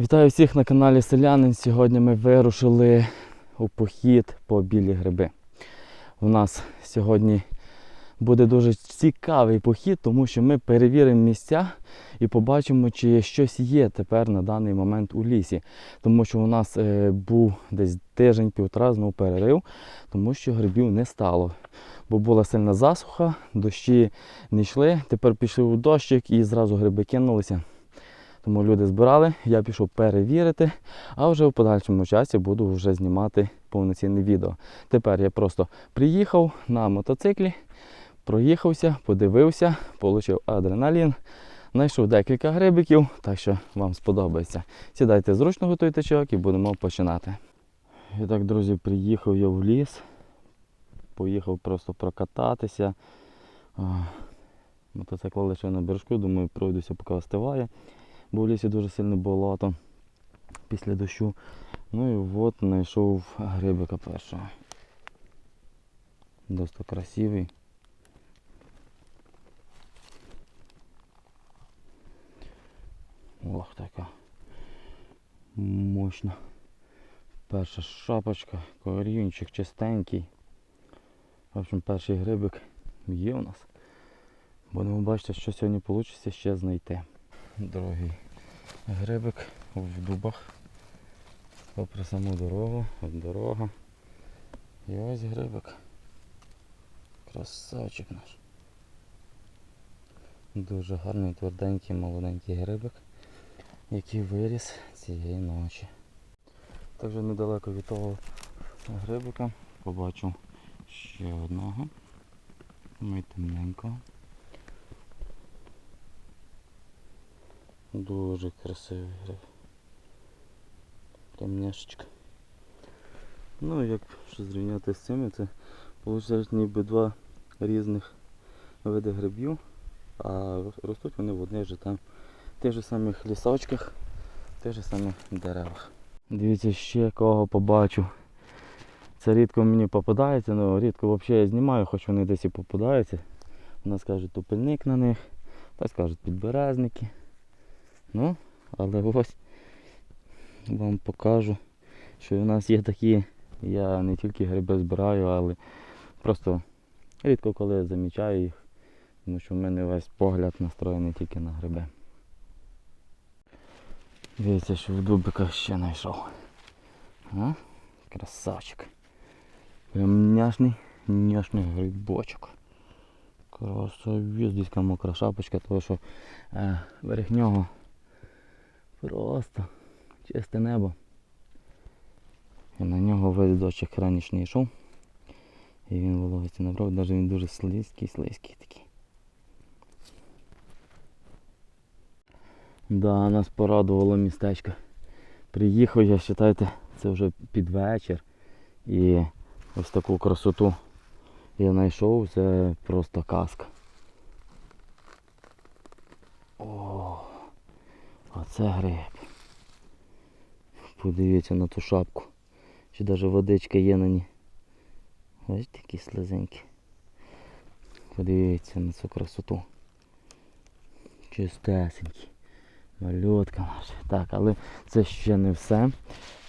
Вітаю всіх на каналі Селянин. Сьогодні ми вирушили у похід по білі гриби. У нас сьогодні буде дуже цікавий похід, тому що ми перевіримо місця і побачимо, чи щось є тепер на даний момент у лісі. Тому що у нас е, був десь тиждень-півтора знову перерив, тому що грибів не стало. Бо була сильна засуха, дощі не йшли. Тепер пішли у дощик і зразу гриби кинулися. Тому люди збирали, я пішов перевірити, а вже в подальшому часі буду вже знімати повноцінне відео. Тепер я просто приїхав на мотоциклі, проїхався, подивився, отримав адреналін, знайшов декілька грибиків, так що вам сподобається. Сідайте зручно готуйте чайок і будемо починати. І так, друзі, приїхав я в ліс, поїхав просто прокататися. Мотоцикл лише на бережку, думаю, пройдуся, поки остиває бо в лісі дуже сильно болото після дощу. Ну і от знайшов грибика першого. Досить красивий. Ох, така мощна. Перша шапочка, корінчик чистенький. В общем, перший грибик є у нас. Будемо бачити, що сьогодні вийде ще знайти. Другий грибик в дубах. Попри саму дорогу, от дорога. І ось грибик. Красавчик наш. Дуже гарний, тверденький, молоденький грибик, який виріс цієї ночі. Також недалеко від того грибика побачив ще одного. Ми темненького. Дуже красивий гриб. Темняшечка. Ну, як що зрівняти з цими, це виходить ніби два різних види грибів, а ростуть вони в одних же там в тих же самих лісочках, в тих же самих деревах. Дивіться, ще кого побачу. Це рідко мені попадається, але рідко взагалі я знімаю, хоч вони десь і попадаються. У нас кажуть тупельник на них, так кажуть підберезники. Ну, але ось вам покажу, що у нас є такі, я не тільки гриби збираю, але просто рідко коли замічаю їх, тому що в мене весь погляд настроєний тільки на гриби. Дивіться, що в дубиках ще знайшов. А? Красавчик. Прям няшний, няшний грибочок. Красавець, мокра шапочка, тому що е, верх нього Просто чисте небо. І на нього весь дощик ранішній йшов. І він вологості набрав, навіть він дуже слизький, слизький такий. Да, нас порадувало містечко. Приїхав я, вважайте, це вже під вечір. І ось таку красоту я знайшов, це просто казка. О, Оце гриб. Подивіться на ту шапку. Чи навіть водичка є на ній. Ось такі слизенькі. Подивіться на цю красоту. Чистесенький. Мальотка наша. Так, але це ще не все.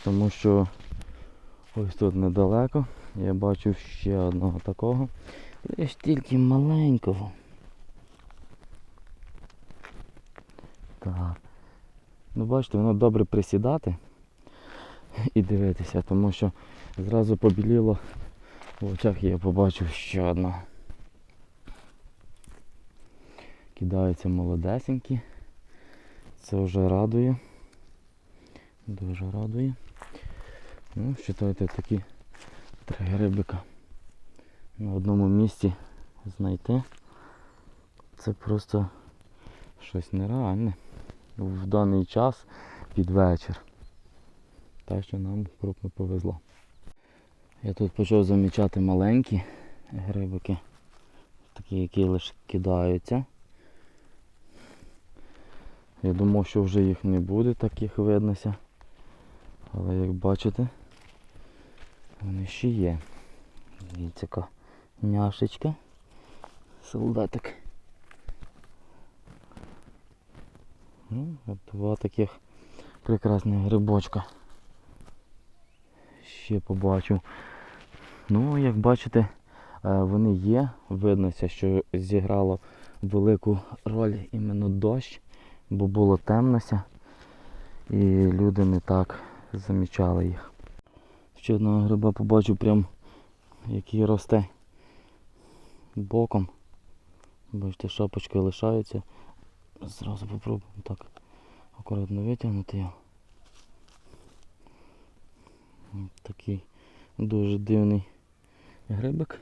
Тому що ось тут недалеко я бачу ще одного такого. Лиш тільки маленького. Так. Ну бачите, воно добре присідати і дивитися, тому що зразу побіліло в очах і я побачив ще одного. Кидаються молодесенькі. Це вже радує. Дуже радує. Ну, вважайте, такі три грибика на одному місці знайти. Це просто щось нереальне в даний час під вечір. Так що нам крупно повезло. Я тут почав замічати маленькі грибики, такі, які лише кидаються. Я думав, що вже їх не буде, таких виднося. Але як бачите, вони ще є. Дивіться, няшечка. Солдатик. Ну, от два таких прекрасний грибочка. Ще побачив. Ну, як бачите, е, вони є. Виднося, що зіграло велику роль іменно дощ, бо було темнося. І люди не так замічали їх. Ще одного гриба побачив прям, який росте боком. Бачите, шапочки лишаються. Зразу попробуємо так акуратно витягнути його. Такий дуже дивний грибик.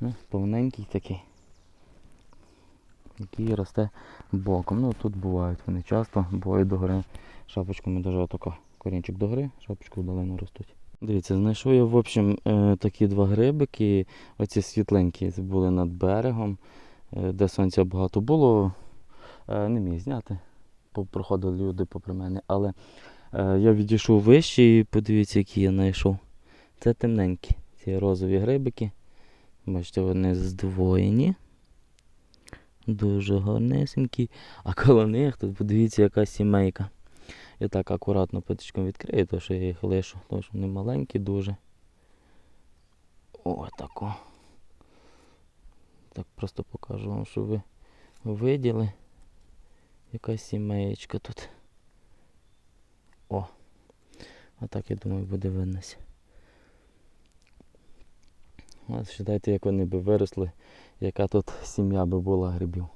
Ну, повненький такий. Який росте боком. Ну тут бувають вони часто, бувають догори. Шапочками даже отако корінчик догори, шапочку вдалину ростуть. Дивіться, знайшов я в общем е, такі два грибики. Оці світленькі були над берегом, е, де сонця багато було. Е, Не міг зняти. Проходили люди попри мене. Але е, я відійшов вище і подивіться, які я знайшов. Це темненькі. Ці розові грибики. Бачите, вони здвоєні. Дуже гарнесенькі. А коло них тут подивіться, яка сімейка. Я так акуратно патичком відкрию, то що я їх лишу, тому що вони маленькі дуже. О, тако. Так просто покажу вам, щоб ви виділи. Яка сімеєчка тут. О. А так я думаю буде виднося. Ось вважайте, як вони би виросли, яка тут сім'я би була грибів.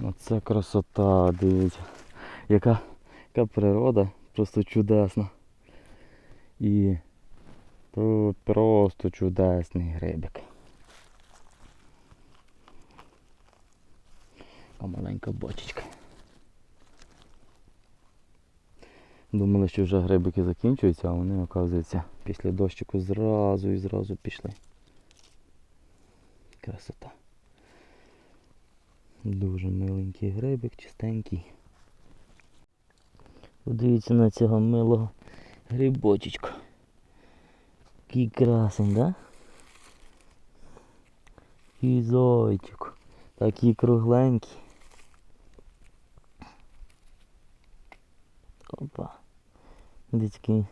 Оце красота, дивіться. Яка, яка природа, просто чудесна. І тут просто чудесний грибик. Маленька бочечка. Думали, що вже грибики закінчуються, а вони, оказується, після дощику зразу і зразу пішли. Красота. Дуже миленький грибик, чистенький. Подивіться на цього милого грибочечка. Який красень, да? Такий зайчик. Такий кругленький. Опа. Десь такий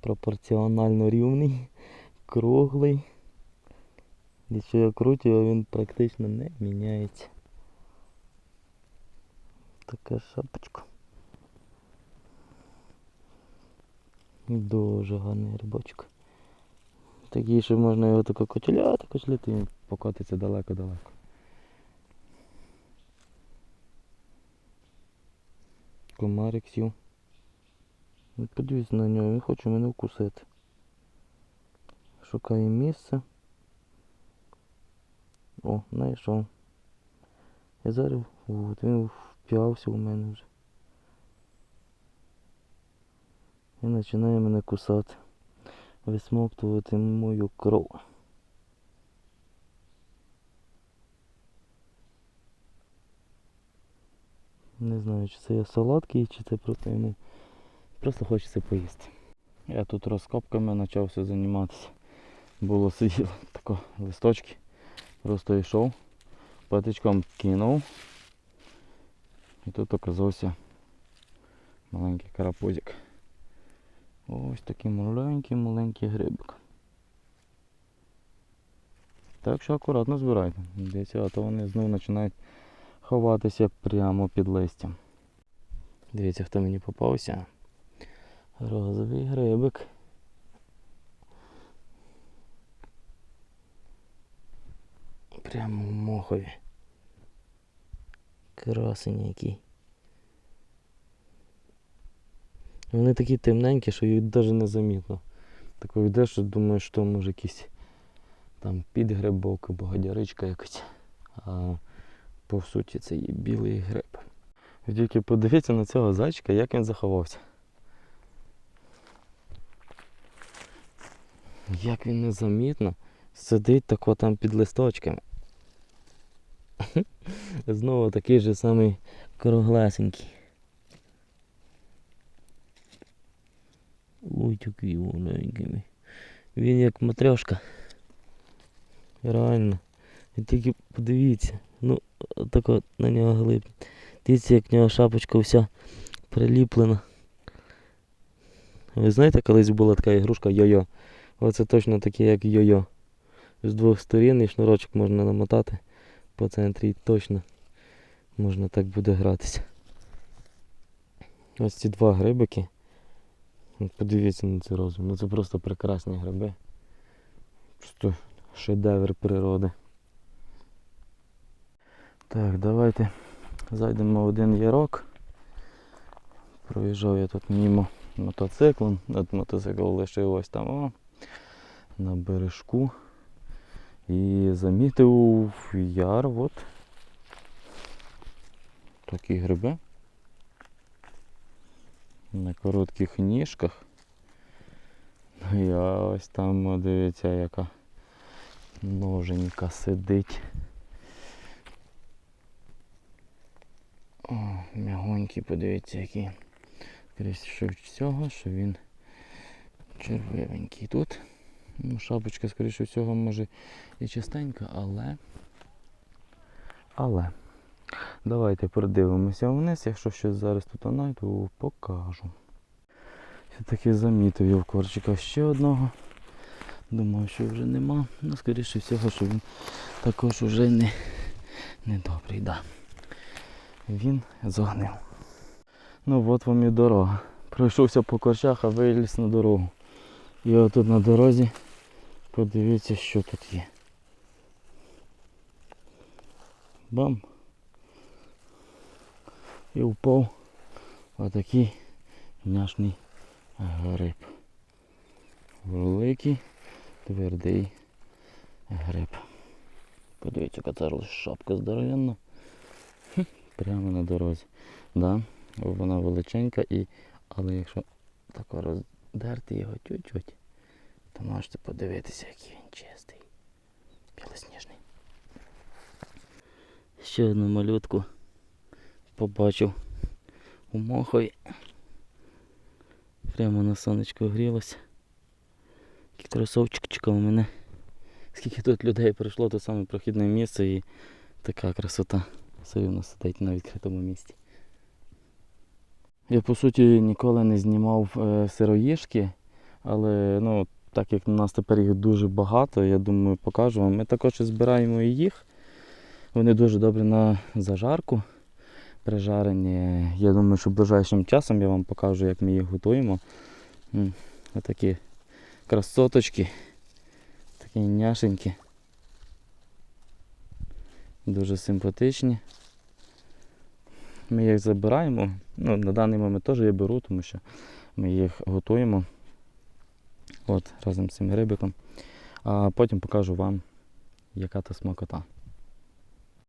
пропорціонально рівний, круглий. Десь що я крутю, він практично не міняється. Така шапочка. Дуже гарний рибочок. Такий, що можна його тако кочеляти, кочеляти і покотиться далеко-далеко. Комарик сів. Ну, Подивіться на нього, він хоче мене вкусити. Шукає місце. О, знайшов. Я зараз от, він вп'явся у мене вже. І починає мене кусати. Висмоктувати мою кров. Не знаю, чи це я солодкий, чи це просто просто хочеться поїсти. Я тут розкопками почався займатися. Було сиділо тако листочки. Просто йшов, патичком кинув. І тут оказався маленький карапузик. Ось такий маленький-маленький грибик. Так що акуратно збирайте. Дивіться, а то вони знову починають ховатися прямо під листям. Дивіться, хто мені попався. Розовий грибик. Прямо в мохові. Красень який. Вони такі темненькі, що їх навіть не замітно. Тако йдеш, що думаєш, що може якийсь там підгрибок або гадяричка якась. А по суті це є білий гриб. Ви тільки подивіться на цього зайчика, як він заховався. Як він незамітно сидить тако там під листочками. Знову такий же самий круглесенький. Ой, такий маленький. Він як матрешка. Реально. І тільки подивіться. Так от на нього глиб. Дивіться, як в нього шапочка вся приліплена. Ви знаєте, колись була така ігрушка йо-йо. Оце точно таке, як йо-йо. З двох сторін і шнурочок можна намотати по центрі і точно можна так буде гратися. Ось ці два грибики. Подивіться на цей розмір. Ну це просто прекрасні гриби. Просто шедевр природи. Так, давайте зайдемо в один ярок. Проїжджав я тут мимо мотоциклом. От мотоцикл лишив ось там о, на бережку. І замітив яр, от такі гриби. На коротких ніжках. Ну І ось там, дивіться, яка ноженька сидить. О, м'ягонький, подивіться, який. Скоріше всього, що він червивенький тут. Ну, шапочка, скоріше всього, може і чистенька, але. Але. Давайте продивимося вниз, якщо щось зараз тут знайду, покажу. Все-таки замітив я в корчиках ще одного. Думав, що вже нема. Ну, скоріше всього, що він також уже не, не добрий, да. Він зогнив. Ну от вам і дорога. Пройшовся по корчах, а виліз на дорогу. І отут на дорозі подивіться, що тут є. Бам! І впав отакий няшний гриб. Великий, твердий гриб. Подивіться, яка це шапка здоровенна. Прямо на дорозі. Да, вона величенька і. Але якщо тако роздерти його чуть-чуть, то можете подивитися, який він чистий. Білосніжний. Ще одну малютку побачив у мохові. Прямо на сонечко грілося. Красовчик чекав мене. Скільки тут людей прийшло, то саме прохідне місце і така красота. Все воно сидить на відкритому місці. Я по суті ніколи не знімав е, сироїшки, але ну, так як у нас тепер їх дуже багато, я думаю, покажу вам. Ми також збираємо і їх. Вони дуже добре на зажарку прижарені. Я думаю, що ближайшим часом я вам покажу, як ми їх готуємо. Отакі красоточки, такі няшенькі. Дуже симпатичні. Ми їх забираємо. Ну, на даний момент теж я беру, тому що ми їх готуємо От, разом з цим рибиком. А потім покажу вам, яка та смакота.